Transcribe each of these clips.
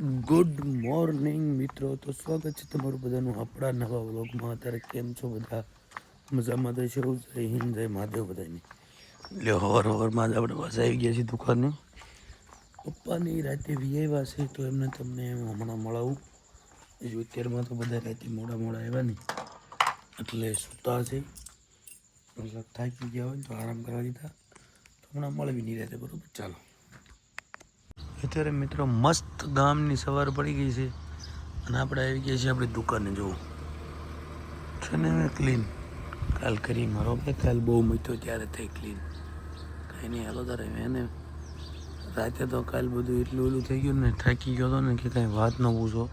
Good morning મિત્રો. તો સ્વાગત છે તમારું બધાનું આપણા નવા વ્લોગમાં. અત્યારે કેમ છો બધા? મજામાં તો છે જય હિન્દ, જય મહાદેવ બધાની. એટલે હવાર હવારમાં જ આપણે પાસે આવી ગયા છીએ દુકાને. પપ્પાની રાતે વીઆઈવા છે, તો એમને તમને હમણાં મળાવું. હજુ અત્યારમાં તો બધા રાતે મોડા મોડા આવ્યા ને, એટલે સૂતા છે. મતલબ થાકી ગયા હોય તો આરામ કરવા દીધા. તો હમણાં મળવી નહીં રાતે, બરાબર? ચાલો. અત્યારે મિત્રો મસ્ત ગામની સવાર પડી ગઈ છે. અને આપણે આવી ગયા છીએ આપણી દુકાને જોવું છે ને ક્લીન કાલ કરી મારો ભાઈ, કાલ બહુ મૂક્યો ત્યારે થઈ ક્લીન કાંઈ નહીં, હાલો તારે એને રાતે તો કાલ બધું એટલું ઓલું થઈ ગયું ને, થાકી ગયો હતો ને કે કાંઈ વાત ન પૂછો.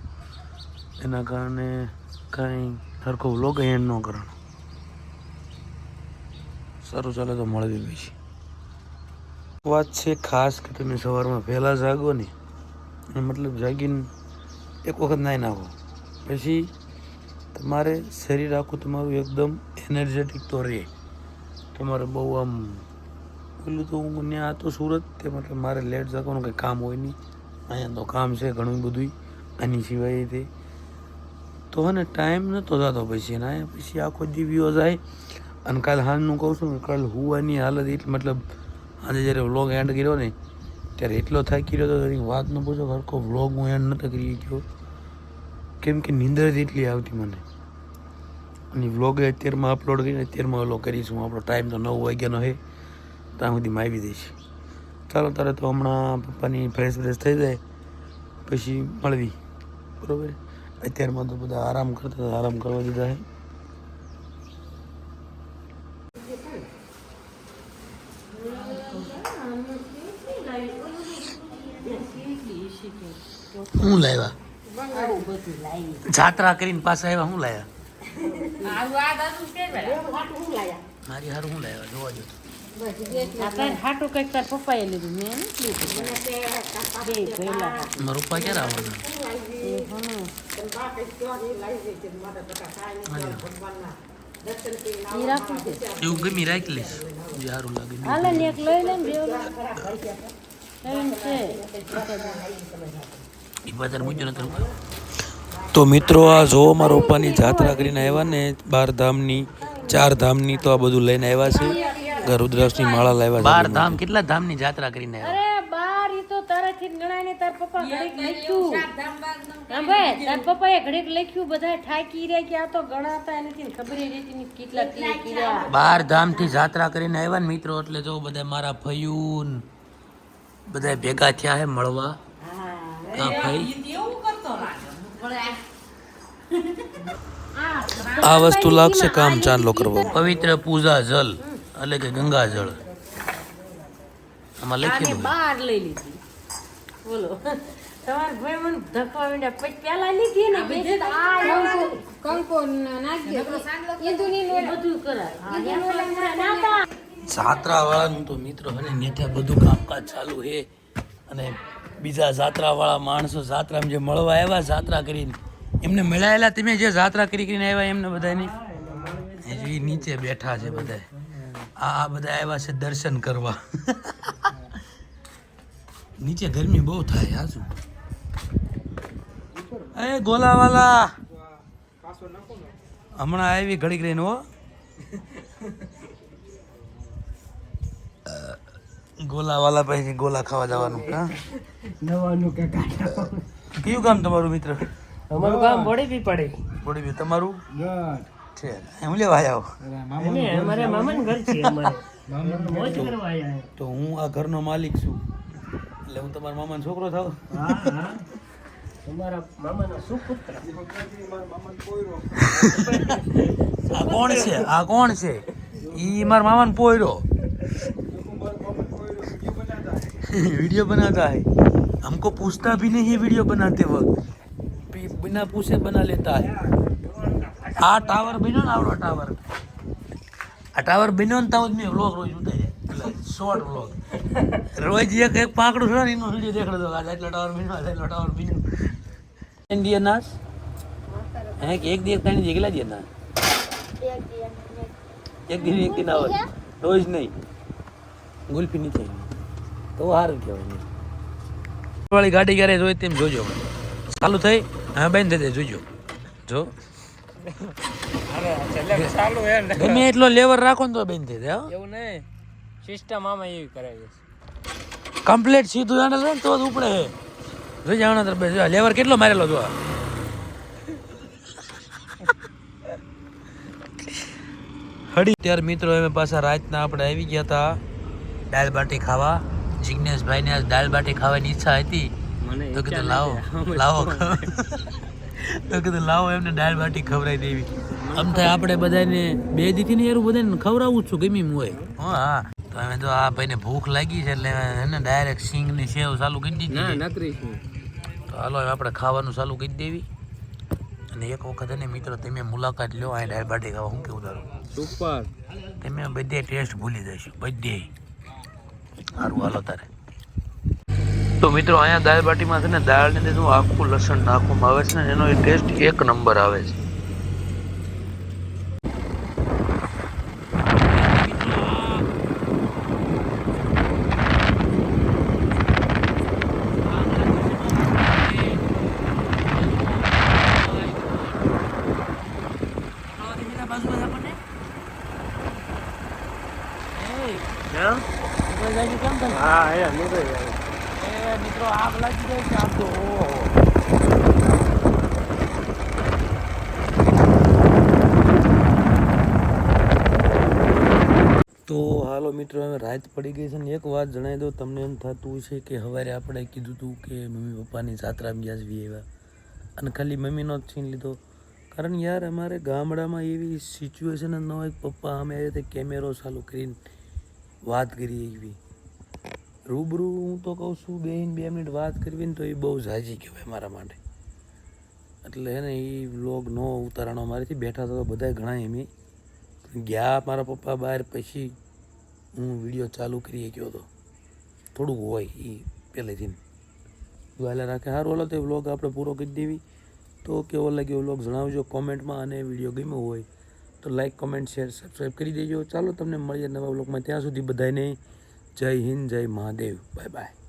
એના કારણે કાંઈ સરખો વ્લોગ એન્ડ ન કરવાનો. સારું, ચાલે તો મળવી પછી. વાત છે, ખાસ કે તમે સવારમાં વહેલા જાગો ને મતલબ જાગીને એક વખત નાહી નાખો. પછી તમારે શરીર આખું તમારું એકદમ એનર્જેટિક તો રહે. તમારે બહુ આમ, પેલું તો હું ત્યાં હતો સુરત તે મતલબ મારે લેટ જાગવાનું કંઈ કામ હોય નહીં. અહીંયા તો કામ છે ઘણું બધું આની સિવાય તે. તો હે ને ટાઈમ નહોતો થતો પછી અહીંયા પછી આખો દીવ્યો જાય. અને કાલ હાલનું કહું છું ને, કાલ હુવાની હાલત એટલે, મતલબ આજે જ્યારે વ્લોગ એન્ડ કર્યો ને, ત્યારે એટલો થાકી રહ્યો હતો એની વાત ન પૂછો હરકો વ્લોગ હું એન્ડ નહોતો કરી ગયો કેમ કે નીંદર જ એટલી આવતી મને. અને વ્લોગ અત્યારમાં અપલોડ કરીને અત્યારમાં ઓલો કરીશું. આપણો ટાઈમ તો નવ વાગ્યાનો છે ત્યાં સુધી માવી દઈશ ચાલો, તારે તો હમણાં પપ્પાની ફ્રેશ ફ્રેશ થઈ જાય, પછી મળવી. બરાબર? અત્યારમાં તો બધા આરામ કરતા આરામ કરવા દીધા છે. હું લાવ્યા? જાત્રા કરીને પાછા આવ્યા, હું લાવ્યા? મારી હારું હું લાવ્યા? જોવા જો હાટું કંઈક તાર પપ્પાએ લીધું મેં મારા પપ્પા ક્યારે આવવાના. એવું ગમી, રાખી લઈશ. હારું લાગે હાલે લઈ લે તો મિત્રો આ જો અમારા પપ્પાની જાત્રા કરીને આવ્યા ને બાર ધામની ચાર ધામની તો આ બધું લઈને આવ્યા છે. ગરુદ્રાસની માળા લાવ્યા બાર ધામ કેટલા ધામની જાત્રા કરીને આવ્યા? અરે બાર ઈ તો તારાથી ગણાય ને તાર પપ્પા ઘડીક લખ્યું. સાંભળ, તાર પપ્પાએ ઘડીક લખ્યું બધા થાકી રહ્યા કે આ તો ગણાતા નથી ખબર રહેતી કેટલા બાર ધામથી જાત્રા કરીને આવ્યા ને મિત્રો એટલે જો બધા મારા ફયુન બધા ભેગા થયા હે મળવા. આ વસ્તુ લાગશે કામ ચાંદલો કરવો. પવિત્ર પૂજા જલ એટલે કે ગંગા જળ આમાં લખી લખેલું બાર લઈ લીધી. બોલો. તમારા ભાઈ મને ધક્કા માંડ્યા પછી પેલા લીધી ને બીજી બધું કરાય જાત્રા વાળાનું તો મિત્રો ને નેઠા બધું કામકાજ ચાલુ છે અને બીજા જાત્રા વાળા માણસો જાત્રામાં જે મળવા આવ્યા જાત્રા કરીને, એમને મળાયેલા તમે જે જાત્રા કરી કરીને આવ્યા એમને બધાને હજુ નીચે બેઠા છે બધા આ બધા આવ્યા છે દર્શન કરવા. નીચે ગરમી બહુ થાય હાજુ. એ ગોલાવાલા! હમણાં આવી ઘડીક રહીને હો. ગોલાવાલા પછી ગોલા ખાવા જવાનું હા? નવાનું કે કયું કામ તમારું મિત્ર? અમારું કામ બોડી બી પડે બોડી બી તમારું છે એમ લેવા આવ્યા. એને અમારે મામાનું ઘર છે અમારે. મોજ કરવા આયા તો હું આ ઘરનો માલિક છું. એટલે હું તમારા મામાનો છોકરો થાવ. હા હા. તમારા મામાનો સુપુત્ર. આ કોણ છે? આ કોણ છે? ઈ મારા મામાનો પોયરો. वीडियो बनाता है हमको पूछता भी नहीं है वीडियो बनाते वक्त बि- बिना पूछे बना लेता है આ ટાવર બન્યો ને આવડો ટાવર આ ટાવર બન્યો ને તાવ મેં વ્લોગ રોજ ઉતારે શોર્ટ વ્લોગ રોજ એક એક પાંકડું છે ને એનો વિડીયો દેખાડો આજે એટલો ટાવર બન્યો આજે એટલો ટાવર બન્યો ઇન્ડિયન નાસ હે કે એક દિવસ ત્રણ કેટલા દિવસ ના એક દિન એક દિન આવે રોજ નહીં ગુલ્ફી નીચે તો સારું કહેવાય વાળી ગાડી ક્યારે જોઈ તેમ જોજો. ચાલુ થઈ હા બેન દે દે જોજો. જો. ગમે એટલો લેવર રાખો ને તો બેન દે દે એવું નહીં. સિસ્ટમ આમાં એવી કરાવી છે કમ્પ્લીટ સીધું જાણે છે ને તો જ ઉપડે જોઈ જાવ તરફ જો લેવર કેટલો મારેલો જો હડી ત્યારે મિત્રો એમ પાછા રાતના આપણે આવી ગયા હતા દાલ બાટી ખાવા. જિગ્નેશભાઈને આજ દાળ બાટી ખાવાની ઈચ્છા હતી. તો કીધું લાવો લાવો તો કીધું લાવો એમને દાળ બાટી ખવડાવી દેવી. આમ થાય આપણે બધાને બે દીથી ને એરું બધાને ખવડાવું જ છું ગમી હોય. હા હા. તો અમે તો આ ભાઈને ભૂખ લાગી છે એટલે એને ડાયરેક્ટ સિંગની સેવ ચાલુ કરી દીધી તો હાલો આપણે ખાવાનું ચાલુ કરી દેવી. અને એક વખત એને મિત્રો તમે મુલાકાત લો આ દાળ બાટી ખાવા. હું કેવું તારું? સુપર. તમે બધે ટેસ્ટ ભૂલી જશો બધે. સારું હાલો તારે. તો મિત્રો અહીંયા દાળ બાટીમાં છે ને દાળ અંદર આખું લસણ નાખવામાં આવે છે ને એનો ટેસ્ટ એક નંબર આવે છે. હા નીકળી જાય મિત્રો આગ લાગી જાય છે આમ તો ઓહો. તો હાલો મિત્રો હવે રાત પડી ગઈ છે ને એક વાત જણાવી દો તમને એમ થતું છે કે સવારે આપણે કીધું હતું કે મમ્મી પપ્પાની જાત્રા ગયા છે એવા અને ખાલી મમ્મીનો જ છીન લીધો. કારણ યાર અમારે ગામડામાં એવી સિચ્યુએશન જ ન હોય પપ્પા અમે રીતે કેમેરો ચાલુ કરીને વાત કરી એવી. રૂબરૂ હું તો કહું છું બેન બે મિનિટ વાત કરવી ને તો એ બહુ ઝાઝી કહેવાય મારા માટે. એટલે હે ને એ વ્લોગ ન ઉતારણો મારેથી બેઠા તો બધા ઘણા એમ. ગયા મારા પપ્પા બહાર, પછી હું વીડિયો ચાલુ કરી ગયો હતો થોડુંક હોય એ પહેલેથી વાલા રાખે. સારું હાલો તો વ્લોગ આપણે પૂરો કરી દેવી. તો કેવો લાગ્યો વ્લોગ જણાવજો કોમેન્ટમાં અને વીડિયો ગમ્યો હોય તો લાઈક, કોમેન્ટ, શેર, સબસ્ક્રાઈબ કરી દેજો. ચાલો તમને મળીએ નવા વ્લોગમાં. ત્યાં સુધી બધાને જય હિન્દ જય મહાદેવ. Bye bye.